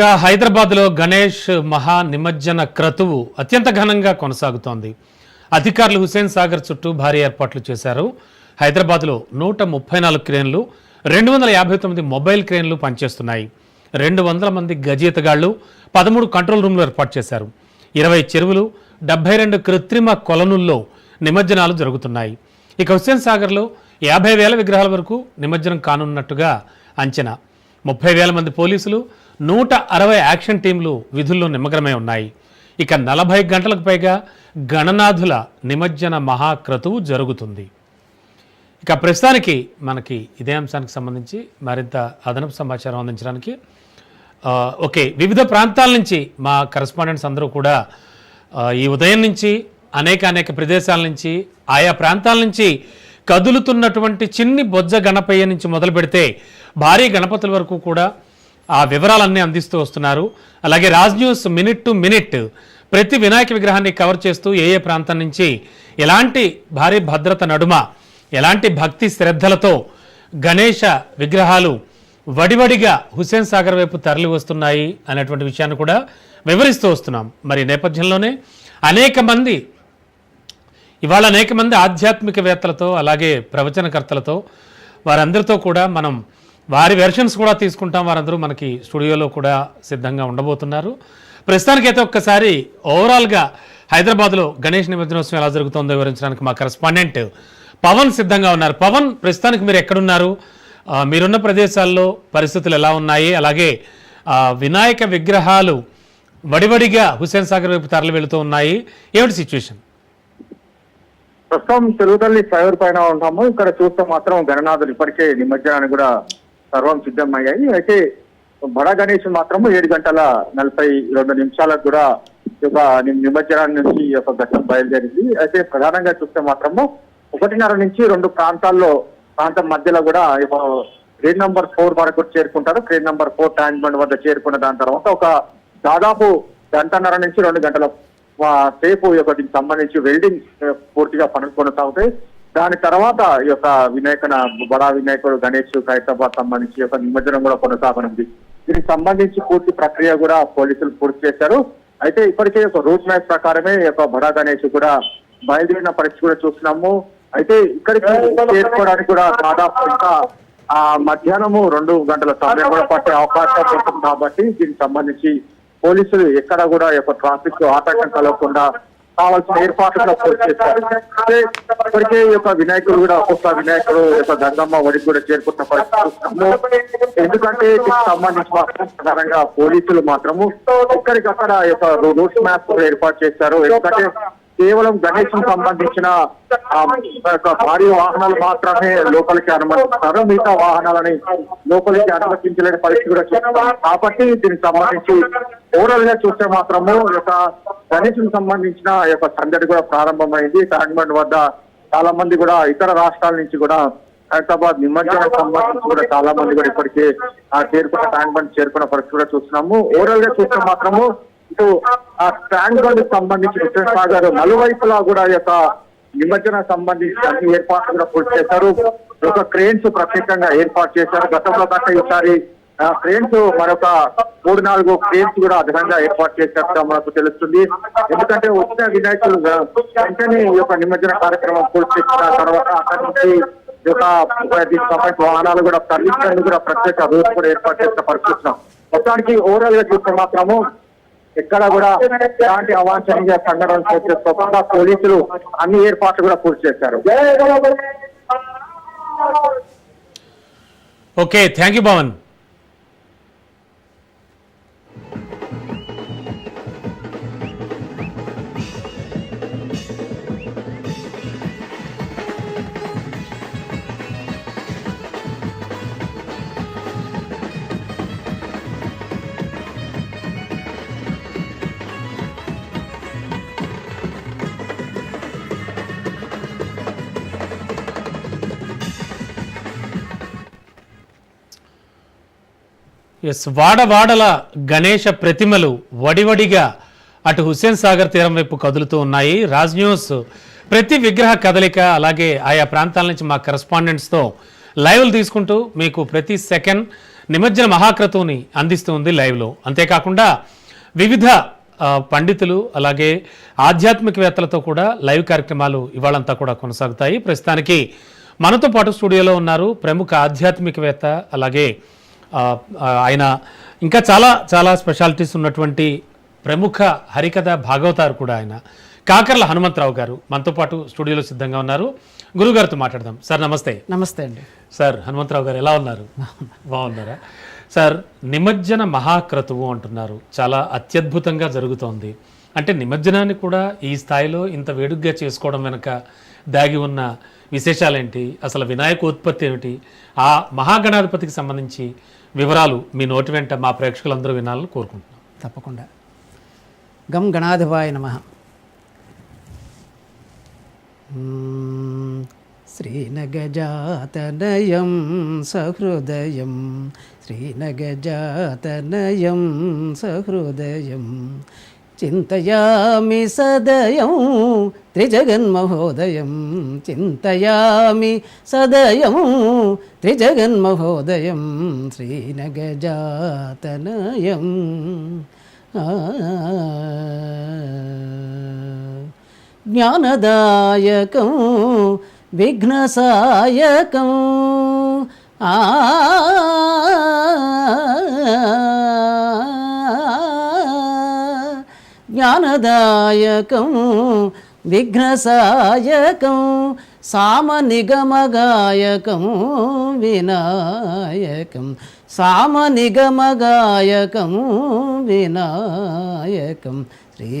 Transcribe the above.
ఇక హైదరాబాద్లో గణేష్ మహా నిమజ్జన క్రతువు అత్యంత ఘనంగా కొనసాగుతోంది. అధికారులు హుసేన్ సాగర్ చుట్టూ భారీ ఏర్పాట్లు చేశారు. హైదరాబాద్లో నూట ముప్పై నాలుగు క్రేన్లు రెండు వందల యాభై తొమ్మిది మొబైల్ క్రేన్లు పనిచేస్తున్నాయి. రెండు వందల మంది గజీతగాళ్ళు పదమూడు కంట్రోల్ రూమ్లు ఏర్పాటు చేశారు. ఇరవై చెరువులు డెబ్బై రెండు కృత్రిమ కొలనుల్లో నిమజ్జనాలు జరుగుతున్నాయి. ఇక హుస్సేన్ సాగర్లో యాభై వేల విగ్రహాల వరకు నిమజ్జనం కానున్నట్టుగా అంచనా. ముప్పై వేల మంది పోలీసులు నూట అరవై యాక్షన్ టీంలు విధుల్లో నిమగ్నమై ఉన్నాయి. ఇక నలభై గంటలకు పైగా గణనాథుల నిమజ్జన మహాక్రతువు జరుగుతుంది. ఇక ప్రస్తుతానికి మనకి ఇదే అంశానికి సంబంధించి మరింత అదనపు సమాచారం అందించడానికి ఓకే వివిధ ప్రాంతాల నుంచి మా కరెస్పాండెంట్స్ అందరూ కూడా ఈ ఉదయం నుంచి అనేక అనేక ప్రదేశాల నుంచి ఆయా ప్రాంతాల నుంచి కదులుతున్నటువంటి చిన్ని బొజ్జ గణపయ్య నుంచి మొదలు పెడితే భారీ గణపతుల వరకు కూడా ఆ వివరాలన్నీ అందిస్తూ వస్తున్నారు. అలాగే Raj news minute to minute ప్రతి వినాయక విగ్రహాన్ని కవర్ చేస్తూ ఏ ఏ ప్రాంతం నుంచి ఎలాంటి భారీ భద్రత నడుమ ఎలాంటి భక్తి శ్రద్ధలతో గణేష విగ్రహాలు వడివడిగా హుస్సేన్ సాగర్ వైపు తరలి వస్తున్నాయి అనేటువంటి విషయాన్ని కూడా వివరిస్తూ వస్తున్నాం. మరి నేపథ్యంలోనే అనేక మంది ఇవాళ అనేక మంది ఆధ్యాత్మికవేత్తలతో అలాగే ప్రవచనకర్తలతో వారందరితో కూడా మనం వారి వెర్షన్స్ కూడా తీసుకుంటాం. వారందరూ మనకి స్టూడియోలో కూడా సిద్ధంగా ఉండబోతున్నారు. ప్రస్తుతానికైతే ఒక్కసారి ఓవరాల్గా హైదరాబాద్లో గణేష్ నిమజ్జనోత్సవం ఎలా జరుగుతుందో వివరించడానికి మా కరెస్పాండెంట్ పవన్ సిద్ధంగా ఉన్నారు. పవన్ ప్రస్తుతానికి మీరు ఎక్కడున్నారు? మీరున్న ప్రదేశాల్లో పరిస్థితులు ఎలా ఉన్నాయి? అలాగే వినాయక విగ్రహాలు వడివడిగా హుస్సేన్ సాగర్ వైపు తరలి వెళుతూ ఉన్నాయి. ఏమిటి సిచ్యువేషన్ ప్రస్తుతం తెలుగుతల్లి ఫ్లైఓవర్ పైన ఉంటాము ఇక్కడ చూస్తే మాత్రం గణనాథులు ఇప్పటికే నిమజ్జనానికి కూడా సర్వం సిద్ధమయ్యాయి. అయితే బడ గణేష్ మాత్రం ఏడు గంటల నలభై రెండు నిమిషాలకు కూడా ఒక నిమజ్జనం నిమజ్జనాన్ని నుంచి ఒక ఘట్టం బయలుదేరింది. అయితే ప్రధానంగా చూస్తే మాత్రము ఒకటిన్నర నుంచి రెండు ప్రాంతాల్లో ప్రాంతం మధ్యలో కూడా ఈ నంబర్ ఫోర్ వరకు చేరుకుంటారు. Crane number four tank bund వద్ద చేరుకున్న దాని తర్వాత ఒక దాదాపు గంటన్నర నుంచి రెండు గంటల సేపు దీనికి సంబంధించి వెల్డింగ్ పూర్తిగా పనులు కొనసాగుతాయి. దాని తర్వాత ఈ యొక్క వినాయకన బడా వినాయకుడు గణేష్ ఖైరతాబాద్ సంబంధించి యొక్క నిమజ్జనం కూడా కొనసాగనుంది. దీనికి సంబంధించి పూర్తి ప్రక్రియ కూడా పోలీసులు పూర్తి చేశారు. అయితే ఇప్పటికే ఒక రూట్ మ్యాప్ ప్రకారమే ఈ యొక్క బడా గణేష్ కూడా బయలుదేరిన పరిస్థితి కూడా చూస్తున్నాము. అయితే ఇక్కడికి చేరుకోవడానికి కూడా దాదాపు ఇంకా ఆ మధ్యాహ్నము రెండు గంటల సమయం కూడా పట్టే అవకాశం ఉంటుంది కాబట్టి దీనికి సంబంధించి పోలీసులు ఎక్కడ కూడా ఈ యొక్క ట్రాఫిక్ ఆటంకం కలగకుండా కావాల్సిన ఏర్పాట్లు పూర్తి చేశారు. ఇప్పటికే ఈ యొక్క వినాయకుడు కూడా ఒక్కొక్క వినాయకుడు యొక్క గంగమ్మ ఒడికి కూడా చేరుకున్న పరిస్థితి ఎందుకంటే దీనికి సంబంధించి ప్రధానంగా పోలీసులు మాత్రము ఎక్కడికక్కడ యొక్క రూట్ మ్యాప్ ఏర్పాటు చేశారు. ఎందుకంటే కేవలం గణేష్ సంబంధించిన భారీ వాహనాలు మాత్రమే లోపలికి అనుమతిస్తారు. మిగతా వాహనాలని లోపలికి అనుమతించలేని పరిస్థితి కూడా చూస్తున్నాం కాబట్టి దీనికి సంబంధించి ఓవరాల్గా చూస్తే మాత్రము ఈ యొక్క గణేష్ సంబంధించిన ఈ యొక్క సందడి కూడా ప్రారంభమైంది. ట్యాంక్మెంట్ వద్ద చాలా మంది కూడా ఇతర రాష్ట్రాల నుంచి కూడా హైదరాబాద్ నిమజ్జనం సంబంధించి కూడా చాలా మంది కూడా ఇప్పటికే ఆ చేరుకున్న ట్యాంక్ బండ్ చేరుకున్న పరిస్థితి కూడా చూస్తున్నాము. ఓవరాల్గా చూస్తే మాత్రము ఇటు ఆ స్టాండ్ బండ్ సంబంధించి కృష్ణసాగర్ నలువైపులా కూడా యొక్క నిమజ్జన సంబంధించి అన్ని ఏర్పాట్లు కూడా పూర్తి చేశారు. ఈ యొక్క క్రేన్స్ ప్రత్యేకంగా ఏర్పాటు చేశారు. గతంలో కంటే ఈసారి క్రేన్స్ మరొక మూడు నాలుగు క్రేన్స్ కూడా అదనంగా ఏర్పాటు చేసినట్టుగా మనకు తెలుస్తుంది. ఎందుకంటే వచ్చిన వినాయకులు వెంటనే ఈ యొక్క నిమజ్జన కార్యక్రమం పూర్తి చేసిన తర్వాత అక్కడి నుంచి ఈ యొక్క వాహనాలు కూడా తరలించడానికి కూడా ప్రత్యేక రూట్ కూడా ఏర్పాటు చేసిన పరిస్థితున్నాం మొత్తానికి ఓవరాల్గా చూస్తే మాత్రము ఎక్కడ కూడా ఎలాంటి అవాంఛనీయ సంఘటనలు చోటు చేసుకోకుండా పోలీసులు అన్ని ఏర్పాట్లు కూడా పూర్తి చేశారు. Okay thank you Pavan S వాడవాడల Ganesha ప్రతిమలు వడివడిగా అటు హుస్సేన్ సాగర్ తీరం వైపు కదులుతూ ఉన్నాయి. రాజ్ న్యూస్ ప్రతి విగ్రహ కదలిక అలాగే ఆయా ప్రాంతాల నుంచి మా కరెస్పాండెంట్స్తో లైవ్లు తీసుకుంటూ మీకు ప్రతి సెకండ్ నిమజ్జన మహాక్రతువుని అందిస్తుంది లైవ్లో. అంతేకాకుండా వివిధ పండితులు అలాగే ఆధ్యాత్మికవేత్తలతో కూడా లైవ్ కార్యక్రమాలు ఇవాళంతా కూడా కొనసాగుతాయి. ప్రస్తుతానికి మనతో పాటు స్టూడియోలో ఉన్నారు ప్రముఖ ఆధ్యాత్మికవేత్త అలాగే ఆయన ఇంకా చాలా చాలా స్పెషాలిటీస్ ఉన్నటువంటి ప్రముఖ హరికథ భాగవతారు కూడా ఆయన. కాకర్ల హనుమంతరావు గారు మనతో పాటు స్టూడియోలో సిద్ధంగా ఉన్నారు. గురుగారితో మాట్లాడదాం. సార్ నమస్తే. నమస్తే అండి. సార్ హనుమంతరావు గారు ఎలా ఉన్నారు? బాగున్నారా? సార్ నిమజ్జన మహాక్రతువు అంటున్నారు. చాలా అత్యద్భుతంగా జరుగుతోంది. అంటే నిమజ్జనాన్ని కూడా ఈ స్థాయిలో ఇంత వేడుగ్గా చేసుకోవడం వెనుక దాగి ఉన్న విశేషాలేంటి? అసలు వినాయక ఉత్పత్తి ఏమిటి? ఆ మహాగణాధిపతికి సంబంధించి వివరాలు మీ నోటి వెంట మా ప్రేక్షకులందరూ వినాలని కోరుకుంటున్నాం. తప్పకుండా. గం గణాధిపాయ నమ. ശ്രീനഗജാതനയം സഹൃദയം. ശ്രീനഗജാതനയം സഹൃദയം. ചിന്തയാമി സദയം ത്രിജഗന്മഹോദയം ചിന്തയാമി സദയം ത്രിജഗന്മഹോദയം ശ്രീനഗജാതനയം. ജ്ഞാനദായകം విఘ్నసాయకం. ఆ జ్ఞానదాయకం విఘ్నసాయకం సామనిగమగాయకం వినాయకం సామనిగమగాయకం వినాయకం. శ్రీ